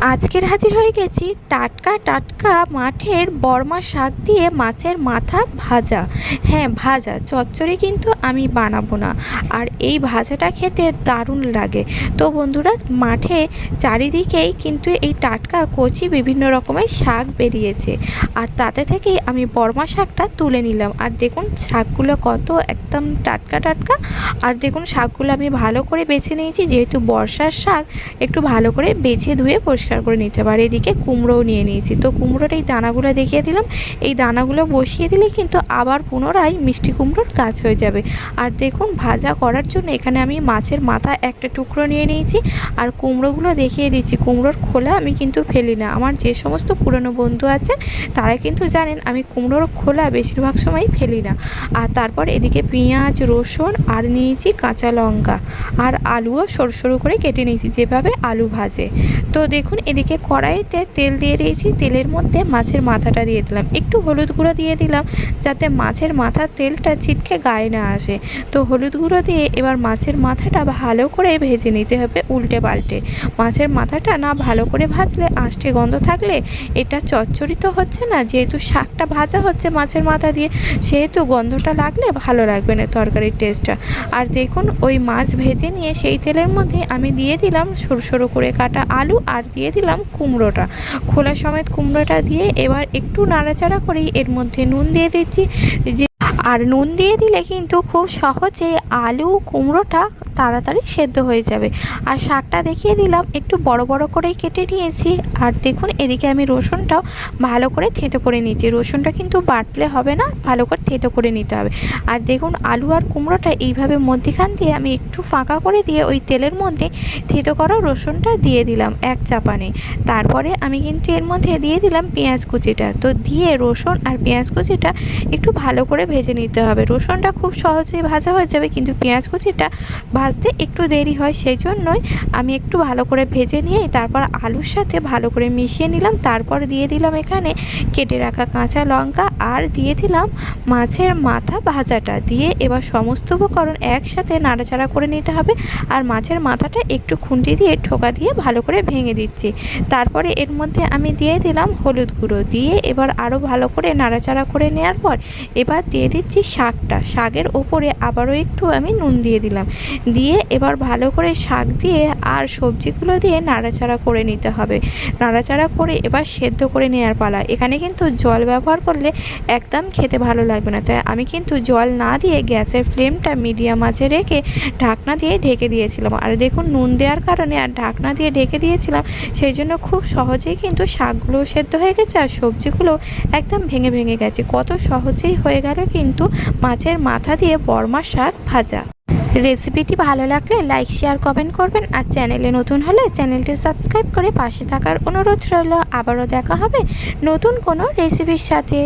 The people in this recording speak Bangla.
আজকের হাজির হয়ে গেছি টাটকা টাটকা মাঠের বর্মা শাক দিয়ে মাছের মাথা ভাজা। হ্যাঁ ভাজা। চচ্চড়ি কিন্তু আমি বানাবো না। আর এই ভাজাটা খেতে দারুণ লাগে। তো বন্ধুরা, মাঠে চারিদিকেই কিন্তু এই টাটকা, কচি বিভিন্ন রকমের শাক বেরিয়েছে। আর তাতে থেকেই আমি বর্মা শাকটা তুলে নিলাম। আর দেখুন, শাকগুলো কত একদম টাটকা টাটকা। আর দেখুন, শাকগুলো আমি ভালো করে বেছে নিয়েছি। যেহেতু বর্ষার শাক, একটু ভালো করে বেছে ধুয়ে পরিষ্কার করে নিতে পারে। এদিকে কুমড়োও নিয়ে নিয়েছি। তো কুমড়োর এই দানাগুলো দেখিয়ে দিলাম। এই দানাগুলো বসিয়ে দিলে কিন্তু আবার পুনরায় মিষ্টি কুমড়োর গাছ হয়ে যাবে। আর দেখুন, ভাজা করার জন্য এখানে আমি মাছের মাথা একটা টুকরো নিয়ে নিয়েছি। আর কুমড়োগুলো দেখিয়ে দিচ্ছি। কুমড়োর খোলা আমি কিন্তু ফেলি না। আমার যে সমস্ত পুরনো বন্ধু আছে, তারা কিন্তু জানেন, আমি কুমড়োর খোলা বেশিরভাগ সময় ফেলি না। আর তারপর এদিকে পেঁয়াজ, রসুন আর নিয়েছি কাঁচা লঙ্কা। আর আলুও সরু সরু করে কেটে নিয়েছি, যেভাবে আলু ভাজে। তো দেখুন, এদিকে কড়াইতে তেল দিয়ে দিয়েছি। তেলের মধ্যে মাছের মাথাটা দিয়ে দিলাম। একটু হলুদ গুঁড়ো দিয়ে দিলাম যাতে মাছের মাথার তেলটা ছিটকে গায়ে না আসে। তো হলুদ গুঁড়ো দিয়ে এবার মাছের মাথাটা ভালো করে ভেজে নিতে হবে উল্টে পাল্টে। মাছের মাথাটা না ভালো করে ভাজলে আষ্টে গন্ধ থাকলে এটা চচ্চড়ি তো হচ্ছে না। যেহেতু শাকটা ভাজা হচ্ছে মাছের মাথা দিয়ে, সেহেতু গন্ধটা লাগলে ভালো লাগবে না তরকারির টেস্টটা। আর দেখুন, ওই মাছ ভেজে নিয়ে সেই তেলের মধ্যে আমি দিয়ে দিলাম সরু সরু করে কাটা আলু আর দিয়ে দিলাম কুমড়োটা। খোলা সমেত কুমড়োটা দিয়ে এবার একটু নাড়াচাড়া করেই এর মধ্যে নুন দিয়ে দিচ্ছি। যে আর নুন দিয়ে দিলে কিন্তু খুব সহজে আলু কুমড়োটা তাড়াতাড়ি সেদ্ধ হয়ে যাবে। আর শাকটা দেখিয়ে দিলাম, একটু বড় বড় করেই কেটে নিয়েছি। আর দেখুন, এদিকে আমি রসুনটাও ভালো করে থেঁতো করে নিয়েছি। রসুনটা কিন্তু বাটলে হবে না, ভালো করে থেঁতো করে নিতে হবে। আর দেখুন, আলু আর কুমড়োটা এইভাবে মধ্যিখান দিয়ে আমি একটু ফাঁকা করে দিয়ে ওই তেলের মধ্যে থেঁতো করা রসুনটা দিয়ে দিলাম এক চাপানে। তারপরে আমি কিন্তু এর মধ্যে দিয়ে দিলাম পেঁয়াজ কুচিটা। তো দিয়ে রসুন আর পেঁয়াজ কুচিটা একটু ভালো করে ভেজে নিতে হবে। রসুনটা খুব সহজেই ভাজা হয়ে যাবে, কিন্তু পেঁয়াজ কুচিটা ভাজতে একটু দেরি হয় সেই জন্যই আমি একটু ভালো করে ভেজে নিয়েই তারপর আলুর সাথে ভালো করে মিশিয়ে নিলাম। তারপর দিয়ে দিলাম এখানে কেটে রাখা কাঁচা লঙ্কা আর দিয়ে দিলাম মাছের মাথা ভাজাটা। দিয়ে এবার সমস্ত উপকরণ একসাথে নাড়াচাড়া করে নিতে হবে আর মাছের মাথাটা একটু খুন্তি দিয়ে ঠোকা দিয়ে ভালো করে ভেঙে দিচ্ছি। তারপরে এর মধ্যে আমি দিয়ে দিলাম হলুদ গুঁড়ো। দিয়ে এবার আরও ভালো করে নাড়াচাড়া করে নেওয়ার পর এবার দিয়ে দিচ্ছি শাকটা। শাকের ওপরে আবারও একটু আমি নুন দিয়ে দিলাম। দিয়ে এবার ভালো করে শাক দিয়ে আর সবজিগুলো দিয়ে নাড়াচাড়া করে নিতে হবে। নাড়াচাড়া করে এবার সেদ্ধ করে নেওয়ার পালা। এখানে কিন্তু জল ব্যবহার করলে একদম খেতে ভালো লাগবে না। তাই আমি কিন্তু জল না দিয়ে গ্যাসের ফ্লেমটা মিডিয়াম আঁচে রেখে ঢাকনা দিয়ে ঢেকে দিয়েছিলাম। আর দেখুন নুন দেওয়ার কারণে আর ঢাকনা দিয়ে ঢেকে দিয়েছিলাম, সেই জন্য খুব সহজেই কিন্তু শাকগুলো সেদ্ধ হয়ে গেছে আর সবজিগুলো একদম ভেঙে ভেঙে গেছে। কত সহজেই হয়ে গেল কিন্তু মাছের মাথা দিয়ে বর্মা শাক ভাজা। রেসিপিটি ভালো লাগলে লাইক, শেয়ার, কমেন্ট করবেন আর চ্যানেলে নতুন হলে চ্যানেলটি সাবস্ক্রাইব করে পাশে থাকার অনুরোধ রইল। আবারও দেখা হবে নতুন কোনো রেসিপির সাথে।